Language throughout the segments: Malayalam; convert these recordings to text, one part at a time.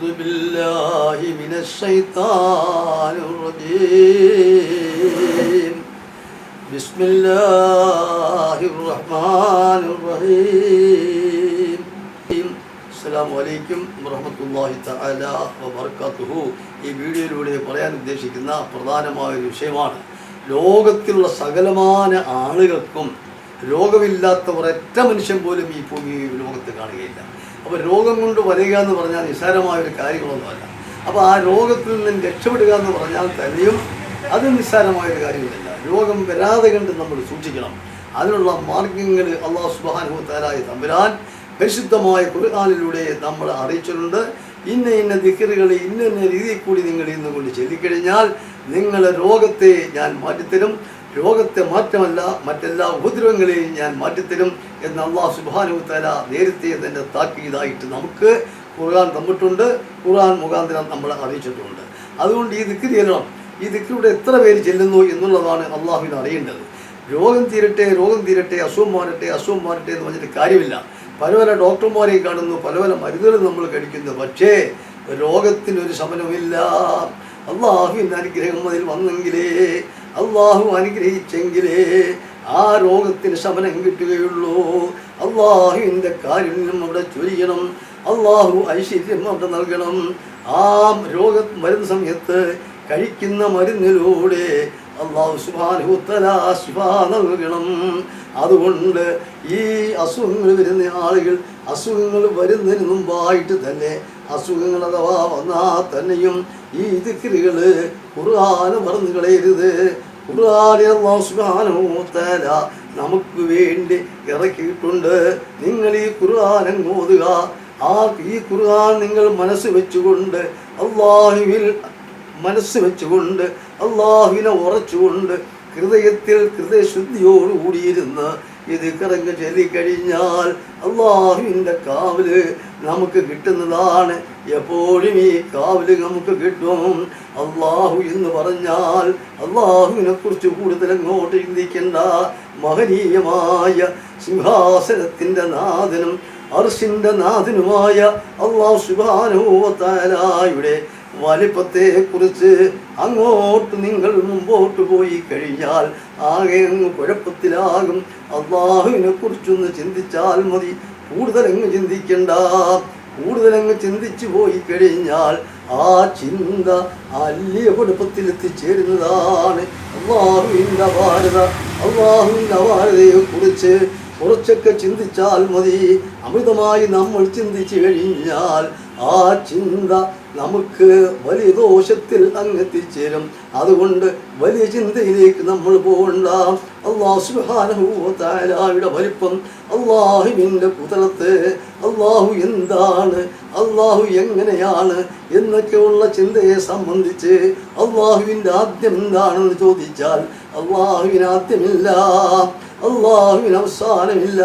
أعوذ بالله من الشيطان الرجيم بسم الله الرحمن الرحيم السلام عليكم ورحمة الله تعالى وبركاته ഈ വീഡിയോയിലൂടെ പറയാൻ ഉദ്ദേശിക്കുന്ന പ്രധാനമായ ഒരു വിഷയമാണ് ലോകത്തിലുള്ള സകലമാന ആളുകൾക്കും രോഗമില്ലാത്ത ഒരൊറ്റ മനുഷ്യൻ പോലും ഈ ഭൂമി ലോകത്ത് കാണുകയില്ല. അപ്പോൾ രോഗം കൊണ്ട് വരിക എന്ന് പറഞ്ഞാൽ നിസ്സാരമായ ഒരു കാര്യങ്ങളൊന്നുമല്ല. അപ്പോൾ ആ രോഗത്തിൽ നിന്ന് രക്ഷപ്പെടുക എന്ന് പറഞ്ഞാൽ തന്നെയും അത് നിസ്സാരമായ ഒരു കാര്യമല്ല. രോഗം വരാതെ കണ്ട് നമ്മൾ സൂക്ഷിക്കണം. അതിനുള്ള മാർഗങ്ങൾ അള്ളാഹു സുബാനുഭവത്താലായ തമ്പുരാൻ പരിശുദ്ധമായ കുറുകാലിലൂടെ നമ്മൾ അറിയിച്ചിട്ടുണ്ട്. ഇന്ന ഇന്ന ദിക്കറുകൾ ഇന്ന ഇന്ന രീതിയിൽ കൂടി നിങ്ങൾ ഇന്നുകൊണ്ട് ചെല്ലിക്കഴിഞ്ഞാൽ നിങ്ങളുടെ രോഗത്തെ ഞാൻ മാറ്റിത്തരും. രോഗത്തെ മാറ്റമല്ല മറ്റെല്ലാ ഉപദ്രവങ്ങളെയും ഞാൻ മാറ്റിത്തരും എന്ന് അള്ളാഹ് സുബാനുത്തല നേരത്തെ തന്നെ താക്കീതായിട്ട് നമുക്ക് ഖുർആൻ തന്നിട്ടുണ്ട്. ഖുർആൻ മുഖാന്തരം നമ്മളെ അറിയിച്ചിട്ടുണ്ട്. അതുകൊണ്ട് ഈ ദിക്ക് ചെല്ലണം. ഈ ദിക്കിലൂടെ എത്ര പേര് ചെല്ലുന്നു എന്നുള്ളതാണ് അള്ളാഹുവിന് അറിയേണ്ടത്. രോഗം തീരട്ടെ രോഗം തീരട്ടെ അസുഖം മാറട്ടെ അസുഖം മാറട്ടെ എന്ന് പറഞ്ഞിട്ട് കാര്യമില്ല. പല പല ഡോക്ടർമാരെയും കാണുന്നു പല പല മരുന്നുകൾ നമ്മൾ കഴിക്കുന്നു. പക്ഷേ രോഗത്തിനൊരു ശമനമില്ല അള്ളാഹുവിന്റെ അനുഗ്രഹം അതിൽ വന്നെങ്കിലേ അള്ളാഹു അനുഗ്രഹിച്ചെങ്കിലേ ആ രോഗത്തിന് ശമനം കിട്ടുകയുള്ളൂ. അള്ളാഹുവിന്റെ കാരുണ്യം അവിടെ ചൊരിയണം? അള്ളാഹു ഐശ്വര്യം അവിടെ നൽകണം. ആ രോഗ വരുന്ന സമയത്ത് കഴിക്കുന്ന മരുന്നിലൂടെ അള്ളാഹു സുബാനുത്തല ശുഭ നൽകണം. അതുകൊണ്ട് ഈ അസുഖങ്ങൾ വരുന്ന ആളുകൾ അസുഖങ്ങൾ വരുന്നതിന് മുമ്പായിട്ട് തന്നെ അസുഖങ്ങൾ അഥവാ വന്നാൽ തന്നെയും ഈ ദിക്കറുകൾ ഖുർആാന് മറന്നു കളയരുത്. ഖുർആാനെ നമുക്ക് വേണ്ടി ഇറക്കിയിട്ടുണ്ട്. നിങ്ങൾ ഈ ഖുർആാനം ഓതുക. ആ ഈ ഖുർആൻ നിങ്ങൾ മനസ്സ് വെച്ചുകൊണ്ട് അള്ളാഹുവിൽ മനസ്സ് വെച്ചുകൊണ്ട് അള്ളാഹുവിനെ ഉറച്ചുകൊണ്ട് ഹൃദയത്തിൽ ഹൃദയശുദ്ധിയോടുകൂടിയിരുന്ന് ഇത് കറങ്ങ് ചൊല്ലിക്കഴിഞ്ഞാൽ അള്ളാഹുവിന്റെ കാവൽ നമുക്ക് കിട്ടുന്നതാണ്. എപ്പോഴും ഈ കാവൽ നമുക്ക് കിട്ടും. അള്ളാഹു എന്ന് പറഞ്ഞാൽ അള്ളാഹുവിനെ കുറിച്ച് കൂടുതൽ അങ്ങോട്ട് ചിന്തിക്കേണ്ട മഹനീയമായ സിംഹാസനത്തിന്റെ നാഥനും അർഷിന്റെ നാഥനുമായ അള്ളാഹു സുബാനുവത്താലായുടെ വലിപ്പത്തെ കുറിച്ച് അങ്ങോട്ട് നിങ്ങൾ മുമ്പോട്ട് പോയി കഴിഞ്ഞാൽ ആകെ അങ്ങ് കുഴപ്പത്തിലാകും. അള്ളാഹുവിനെ കുറിച്ചൊന്ന് ചിന്തിച്ചാൽ മതി. കൂടുതലങ്ങ് ചിന്തിക്കണ്ട. കൂടുതലങ്ങ് ചിന്തിച്ചു പോയി കഴിഞ്ഞാൽ ആ ചിന്ത അല്ലിയ എത്തിച്ചേരുന്നതാണ്. അള്ളാഹുവിന്റെ അപാരത അള്ളാഹുവിന്റെ കുറിച്ച് കുറച്ചൊക്കെ ചിന്തിച്ചാൽ മതി. അമിതമായി നമ്മൾ ചിന്തിച്ചു കഴിഞ്ഞാൽ ആ ചിന്ത നമുക്ക് വലിയ ദോഷത്തിൽ അങ്ങെത്തിച്ചേരും. അതുകൊണ്ട് വലിയ ചിന്തയിലേക്ക് നമ്മൾ പോകണ്ട. അള്ളാഹു സുഹാനഹൂത്തായാലയുടെ വലിപ്പം അള്ളാഹുവിന്റെ പുതലത്ത് അള്ളാഹു എന്താണ്? അള്ളാഹു എങ്ങനെയാണ്? എന്നൊക്കെയുള്ള ചിന്തയെ സംബന്ധിച്ച് അള്ളാഹുവിന്റെ ആദ്യം എന്താണെന്ന് ചോദിച്ചാൽ അള്ളാഹുവിന് ആദ്യമില്ല. അള്ളാഹുവിന് അവസാനമില്ല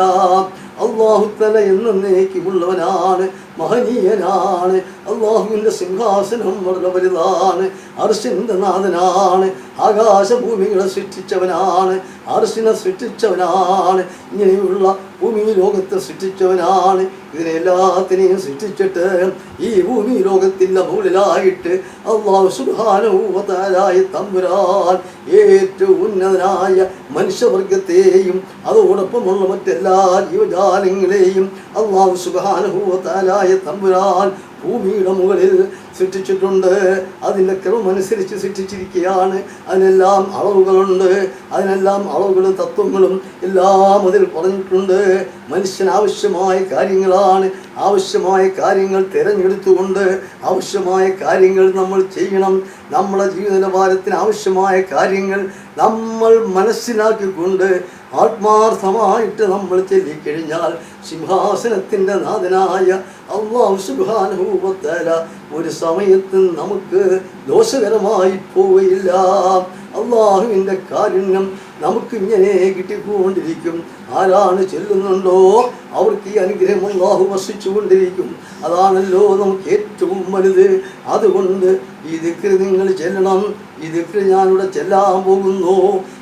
അള്ളാഹുത്തല എന്നേക്കുമുള്ളവനാണ് മഹനീയനാണ്. അള്ളാഹുവിന്റെ സിംഹാസനം വളരെ വലുതാണ്. അർഷിന്റെ നാഥനാണ് ആകാശഭൂമികളെ സൃഷ്ടിച്ചവനാണ്. അർശിനെ സൃഷ്ടിച്ചവനാണ്. ഇങ്ങനെയുള്ള ഭൂമി ലോകത്തെ സൃഷ്ടിച്ചവനാണ്. ഇതിനെ എല്ലാത്തിനെയും സൃഷ്ടിച്ചിട്ട് ഈ ഭൂമി ലോകത്തിന്റെ മുകളിലായിട്ട് അള്ളാഹു സുഖാനുഭവത്താരായി തമ്പുരാൻ ഏറ്റവും ഉന്നതനായ മനുഷ്യവർഗത്തെയും അതോടൊപ്പമുള്ള മറ്റെല്ലാ ജീവജാലങ്ങളെയും അള്ളാഹു സുബാനുഭവത്താലായ തമ്പുരാൻ ഭൂമിയുടെ മുകളിൽ സൃഷ്ടിച്ചിട്ടുണ്ട്. അതിന്റെ ക്രമമനുസരിച്ച് സൃഷ്ടിച്ചിരിക്കുകയാണ്. അതിനെല്ലാം അളവുകളുണ്ട്. അതിനെല്ലാം അളവുകളും തത്വങ്ങളും എല്ലാം അതിൽ പറഞ്ഞിട്ടുണ്ട്. മനുഷ്യന് ആവശ്യമായ കാര്യങ്ങളാണ്. ആവശ്യമായ കാര്യങ്ങൾ തിരഞ്ഞെടുത്തുകൊണ്ട് ആവശ്യമായ കാര്യങ്ങൾ നമ്മൾ ചെയ്യണം. നമ്മുടെ ജീവിത നിലവാരത്തിന് ആവശ്യമായ കാര്യങ്ങൾ നമ്മൾ മനസ്സിലാക്കിക്കൊണ്ട് ആത്മാർത്ഥമായിട്ട് നമ്മൾ ചെല്ലിക്കഴിഞ്ഞാൽ സിംഹാസനത്തിന്റെ നാഥനായ അള്ളാഹു ഒരു സമയത്ത് നമുക്ക് ദോഷകരമായി പോവുകയില്ല അള്ളാഹുവിന്റെ കാരുണ്യം നമുക്ക് ഇങ്ങനെ കിട്ടിക്കൊണ്ടിരിക്കും. ആരാണ് ചെല്ലുന്നുണ്ടോ? അവർക്ക് ഈ അനുഗ്രഹം അള്ളാഹു വസിച്ചുകൊണ്ടിരിക്കും. അതാണല്ലോ നമുക്ക് ഏറ്റവും വലുത്. അതുകൊണ്ട് ഈ ദിക്കർ നിങ്ങൾ ചെല്ലണം. ഈ ദിക്കർ ഞാനിവിടെ ചെല്ലാൻ പോകുന്നു.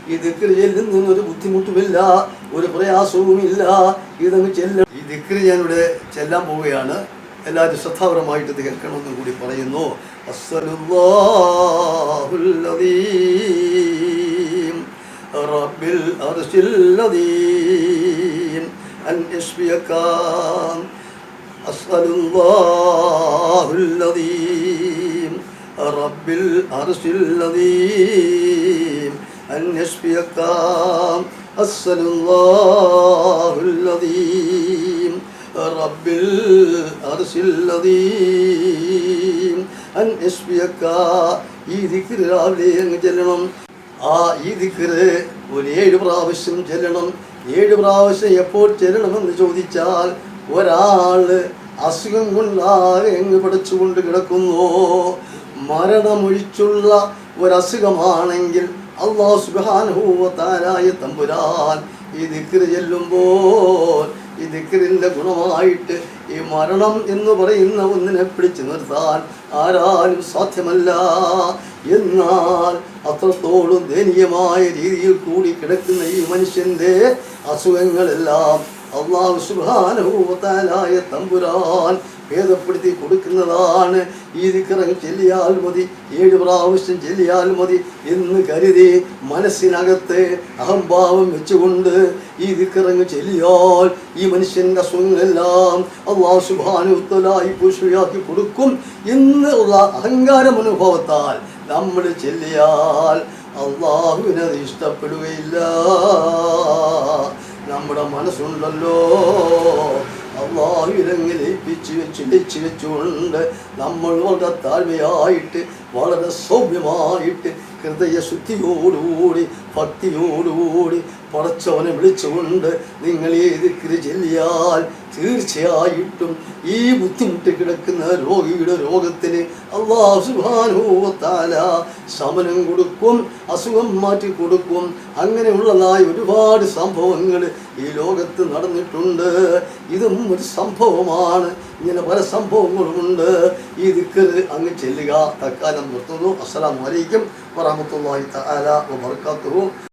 ഈ ദിക്കർ ചെല്ലുന്നതിന് ഒരു ബുദ്ധിമുട്ടുമില്ല ഒരു പ്രയാസവുമില്ല. ഇതങ്ങ് ചെല്ല ഈ ദിക്കർ ഞാനിവിടെ ചെല്ലാൻ പോവുകയാണ്. എല്ലാവരും ശ്രദ്ധാപരമായിട്ട് ഇത് കേൾക്കണമെന്നും കൂടി പറയുന്നു. അസ്സലുല്ലാഹുല്ലദീം റബ്ബിൽ അർശിൽ ലദീം അൻ യശ്ഫിയക അസ്സലുല്ലാഹുല്ലദീം. റബ്ബിൽ അർശിൽ ലദീം അൻ യശ്ഫിയക അസ്സലുല്ലാഹുല്ലദീം. റബ്ബിൽ അർശിൽ ലദീം അൻ യശ്ഫിയക ഈ ദിക്ർ രാവിലെ അങ്ങ് ചെല്ലണം. ആ ഈ ദിക്കര് ഒരു ഏഴ് പ്രാവശ്യം ചെല്ലണം. ഏഴ് പ്രാവശ്യം എപ്പോൾ ചെല്ലണമെന്ന് ചോദിച്ചാൽ ഒരാൾ അസുഖം കൊണ്ടാകെ എങ്ങ് പിടച്ചുകൊണ്ട് കിടക്കുന്നു. മരണമൊഴിച്ചുള്ള ഒരസുഖമാണെങ്കിൽ അള്ളാഹു സുബാനുഭൂവത്താരായ തമ്പുരാൻ ഈ ദിക്കര് ചെല്ലുമ്പോൾ ഈ ദിക്കറിന്റെ ഗുണമായിട്ട് ഈ മരണം എന്ന് പറയുന്ന ഒന്നിനെ പിടിച്ചു നിർത്താൻ ആരാലും സാധ്യമല്ല. എന്നാൽ അത്രത്തോളം ദയനീയമായ രീതിയിൽ കൂടി കിടക്കുന്ന ഈ മനുഷ്യന്റെ അസുഖങ്ങളെല്ലാം അള്ളാഹു സുബാനുഭൂവത്താലായ തമ്പുരാൻ ഭേദപ്പെടുത്തി കൊടുക്കുന്നതാണ്. ഈ ദിക്കറങ്ങ് ചെല്ലിയാൽ മതി ഏഴ് പ്രാവശ്യം ചെല്ലിയാൽ മതി എന്ന് കരുതി മനസ്സിനകത്ത് അഹംഭാവം വെച്ചുകൊണ്ട് ഈ ദിക്കറങ്ങ് ചെല്ലിയാൽ ഈ മനുഷ്യന്റെ അസുഖങ്ങളെല്ലാം അള്ളാഹു സുബാനുത്തലായി പുഷ്ടിയാക്കി കൊടുക്കും എന്നുള്ള അഹങ്കാര മനോഭാവത്താൽ നമ്മൾ ചെല്ലിയാൽ അള്ളാഹുവിനത് ഇഷ്ടപ്പെടുകയില്ല. നമ്മുടെ മനസ്സുണ്ടല്ലോ. അള്ളാഹുവിനങ്ങ് ലയിപ്പിച്ച് വെച്ച് ലയിച്ച് വെച്ചുകൊണ്ട് നമ്മൾ വളരെ താഴ്മയായിട്ട് വളരെ സൗമ്യമായിട്ട് ഹൃദയശുദ്ധിയോടുകൂടി ഭക്തിയോടുകൂടി പടച്ചവനെ വിളിച്ചുകൊണ്ട് നിങ്ങൾ ഏത് കൃ ചെല്ലിയാൽ തീർച്ചയായിട്ടും ഈ ബുദ്ധിമുട്ട് കിടക്കുന്ന രോഗിയുടെ രോഗത്തിന് അള്ളാഹു സുബാനുഭവത്താല ശമനം കൊടുക്കും അസുഖം മാറ്റി കൊടുക്കും. അങ്ങനെയുള്ളതായ ഒരുപാട് സംഭവങ്ങൾ ഈ ലോകത്ത് നടന്നിട്ടുണ്ട്. ഇതും ഒരു സംഭവമാണ്. ഇങ്ങനെ പല സംഭവങ്ങളുമുണ്ട്. ഈ ദിക്കർ അങ്ങ് ചെല്ലുക. തക്കാലം നിർത്തുന്നു. അസ്സലാമു അലൈക്കും വറഹമത്തുള്ളാഹി തആല വബറകാതുഹു.